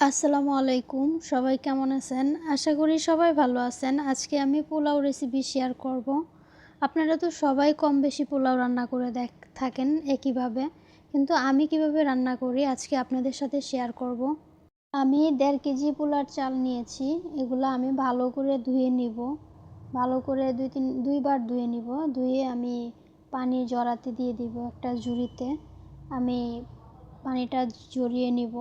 আসসালামু আলাইকুম। সবাই কেমন আছেন? আশা করি সবাই ভালো আছেন। আজকে আমি পোলাও রেসিপি শেয়ার করব। আপনারা তো সবাই কম বেশি পোলাও রান্না করে দেখ, থাকেন একইভাবে। কিন্তু আমি কীভাবে রান্না করি আজকে আপনাদের সাথে শেয়ার করব। আমি দেড় কেজি পোলার চাল নিয়েছি। এগুলো আমি ভালো করে ধুয়ে নিব। ভালো করে দুই তিন, দুইবার ধুয়ে নিব। ধুয়ে আমি পানি জড়াতে দিয়ে দিব একটা ঝুড়িতে। আমি পানিটা জড়িয়ে নিব।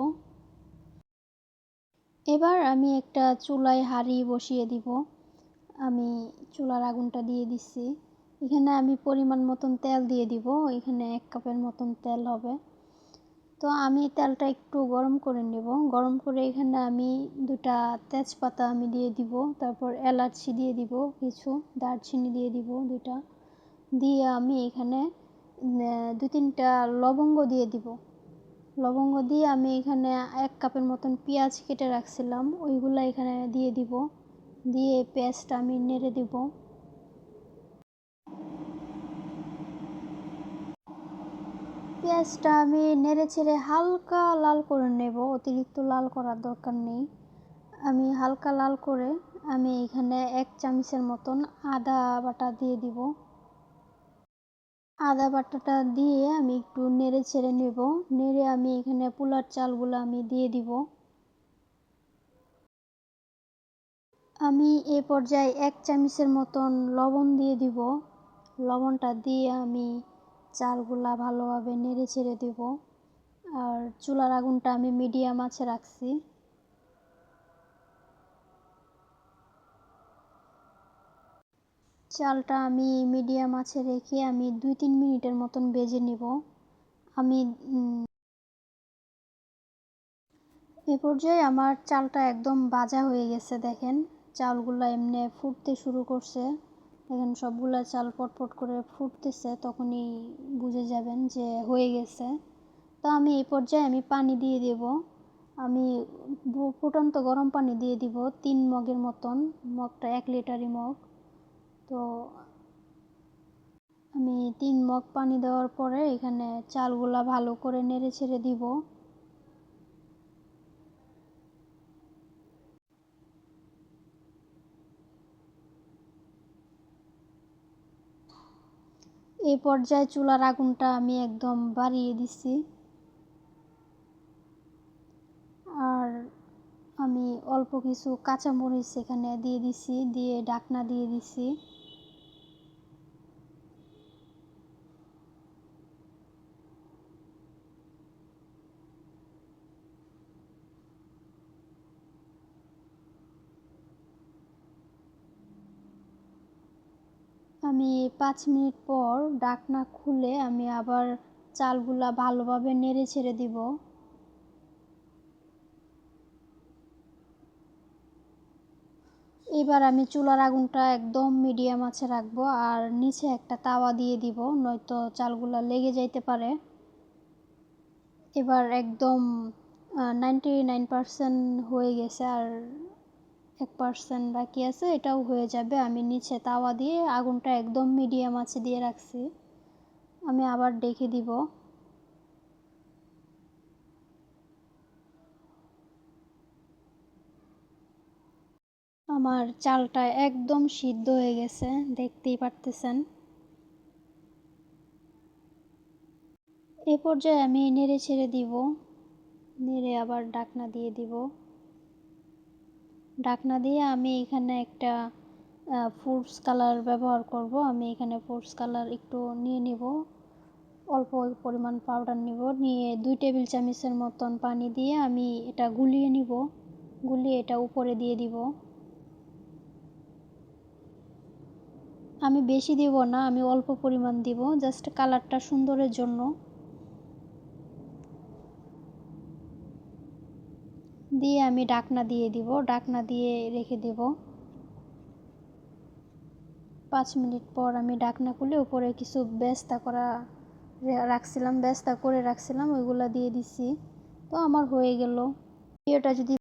এবার আমি একটা চুলায় হাঁড়ি বসিয়ে দিব। আমি চুলার আগুনটা দিয়ে দিচ্ছি। এখানে আমি পরিমাণ মতন তেল দিয়ে দিব। এখানে এক কাপের মতন তেল হবে। তো আমি তেলটা একটু গরম করে নেব। গরম করে এখানে আমি দুটা তেজপাতা আমি দিয়ে দিব। তারপর এলাচি দিয়ে দিব কিছু, দারচিনি দিয়ে দিব দুটা দিয়ে আমি এখানে দু তিনটা লবঙ্গ দিয়ে দিব। লবঙ্গ দিয়ে আমি এখানে এক কাপের মতন পেঁয়াজ কেটে রাখছিলাম। ওইগুলো এখানে দিয়ে দিব। দিয়ে পেঁয়াজটা আমি নেড়ে দিব। পেঁয়াজটা আমি নেড়ে ছেড়ে হালকা লাল করে নেব। অতিরিক্ত লাল করার দরকার নেই। আমি হালকা লাল করে আমি এখানে এক চামচের মতন আদা বাটা দিয়ে দিব। আদা বাটাটা দিয়ে আমি একটু নেড়ে ছেড়ে নেব। নেড়ে আমি এখানে পোলার চালগুলো আমি দিয়ে দিব। আমি এ পর্যায়ে এক চামচের মতন লবণ দিয়ে দিব। লবণটা দিয়ে আমি চালগুলা ভালোভাবে নেড়ে ছেড়ে দেব। আর চুলার আগুনটা আমি মিডিয়াম আছে রাখছি। চালটা আমি মিডিয়াম আছে রেখে আমি দুই তিন মিনিটের মতন বেজে নিব। আমি এ পর্যায়ে আমার চালটা একদম বাজা হয়ে গেছে, দেখেন। চালগুলো এমনি ফুটতে শুরু করছে। দেখেন সবগুলা চাল পটপট করে ফুটতেছে, তখনই বুঝে যাবেন যে হয়ে গেছে। তো আমি এই পর্যায়ে আমি পানি দিয়ে দেব। আমি ফুটন্ত গরম পানি দিয়ে দিব তিন মগের মতন, মগটা এক লিটারই মগ। তো আমি তিন মগ পানি দেওয়ার পরে এখানে চালগুলা ভালো করে নেড়ে ছেড়ে দিব। এই পর্যায়ে চুলার আগুনটা আমি একদম বাড়িয়ে দিছি। আর আমি অল্প কিছু কাঁচামরিচ এখানে দিয়ে দিছি, দিয়ে ডাকনা দিয়ে দিছি। আমি পাঁচ মিনিট পর ডাকনা খুলে আমি আবার চালগুলা ভালোভাবে নেড়ে ছেড়ে দিব। এবার আমি চুলার আগুনটা একদম মিডিয়াম আছে রাখব আর নিচে একটা তাওয়া দিয়ে দিব, নয়তো চালগুলা লেগে যাইতে পারে। এবার একদম নাইনটি নাইন পারসেন্ট হয়ে গেছে আর এক পার্সেন্ট বাকি আছে, এটাও হয়ে যাবে। আমি নিচে তাওয়া দিয়ে আগুনটা একদম মিডিয়াম আছে দিয়ে রাখছি। আমি আবার ডেকে দিব। আমার চালটা একদম সিদ্ধ হয়ে গেছে, দেখতেই পারতেছেন। এ পর্যায়ে আমি নেড়ে ছেড়ে দিব। নেড়ে আবার ডাকনা দিয়ে দিব। ডাকনা দিয়ে আমি এখানে একটা ফুডস কালার ব্যবহার করব। আমি এখানে ফুডস কালার একটু নিয়ে নিব। অল্প পরিমাণ পাউডার নিব। নিয়ে দুই টেবিল চামচের মতন পানি দিয়ে আমি এটা গুলিয়ে নিব। গুলিয়ে এটা উপরে দিয়ে দিব। আমি বেশি দিব না, আমি অল্প পরিমাণ দিব। জাস্ট কালারটা সুন্দরের জন্য। দিয়ে আমি ডাকনা দিয়ে দিব, ডাকনা দিয়ে রেখে দেব। পাঁচ মিনিট পর আমি ডাকনা খুলে উপরে কিছু ব্যস্তা করা রাখছিলাম, ব্যস্তা করে রাখছিলাম, ওইগুলো দিয়ে দিছি। তো আমার হয়ে গেল। ভিডিওটা যদি